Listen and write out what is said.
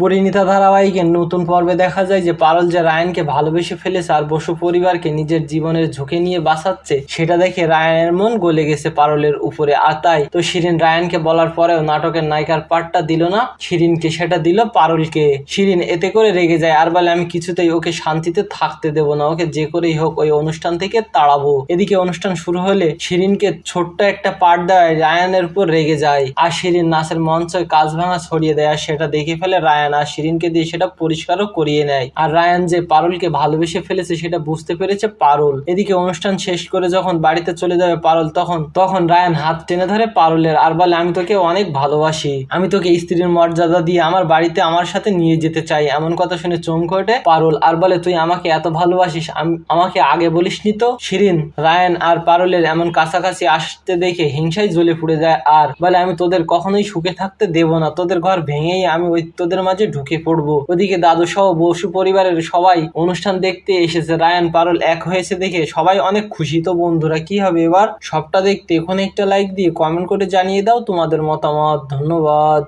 পরিণীতা ধারাবাহিকের নতুন পর্বে দেখা যায় যে পারল যে রায়ানকে ভালোবেসে ফেলেছে আর বসু পরিবারকে নিজের জীবনের ঝুঁকি নিয়ে বাঁচাচ্ছে, সেটা দেখে রায়ানের মন গলে গেছে পারলের উপরে। আর তাই তো শিরিন রায়ানকে বলার পরেও নাটকের নায়িকার পার্টটা দিল না, শিরিনকে সেটা দিল পারলকে। শিরিন এতে করে রেগে যায়, আর বলে আমি কিছুতেই ওকে শান্তিতে থাকতে দেব না, ওকে যে করেই হোক ওই অনুষ্ঠান থেকে তাড়াবো। এদিকে অনুষ্ঠান শুরু হলে শিরিনকে ছোট্ট একটা পার্ট দেওয়ায় রায়ানের উপর রেগে যায়। আর শিরিন নাচের মঞ্চে কাজ ভাঙা ছড়িয়ে দেয়, আর সেটা দেখে ফেলে রায়ান আর শিরিনকে দিয়ে সেটা পরিষ্কারও করিয়ে নেয়। আর রায়ান যে পারুলকে ভালোবেসে ফেলেছে, সেটা বুঝতে পেরেছে পারুল। এদিকে অনুষ্ঠান শেষ করে যখন বাড়িতে চলে যাবে পারুল, তখন তখন রায়ান হাত টেনে ধরে পারুলের, আর বলে, আমি তোকে অনেক ভালোবাসি। আমি তোকে স্ত্রীর মর্যাদা দিয়ে আমার বাড়িতে আমার সাথে নিয়ে যেতে চাই। এমন কথা শুনে চমকে ওঠে পারুল। আর বলে, তুই আমাকে এত ভালোবাসিস, আম- আমাকে আগে বলিসনি তো? শিরিন, রায়ান আর পারুলের এমন কাছাকাছি আসতে দেখে হিংসায় জ্বলে পুড়ে যায়। আর বলে, আমি তোদের কখনোই সুখে থাকতে দেব না। তোদের ঘর ভেঙেই আমি ওই তোদের মাঝে ঢুকে পড়ব। ওদিকে দাদু সহ বসু পরিবারের সবাই অনুষ্ঠান দেখতে এসেছে। রায়ান, পারল এক হয়েছে দেখে সবাই অনেক খুশি। তো বন্ধুরা, কি হবে এবার? সবটা দেখতে এখন একটা লাইক দিয়ে কমেন্ট করে জানিয়ে দাও তোমাদের মতামত। ধন্যবাদ।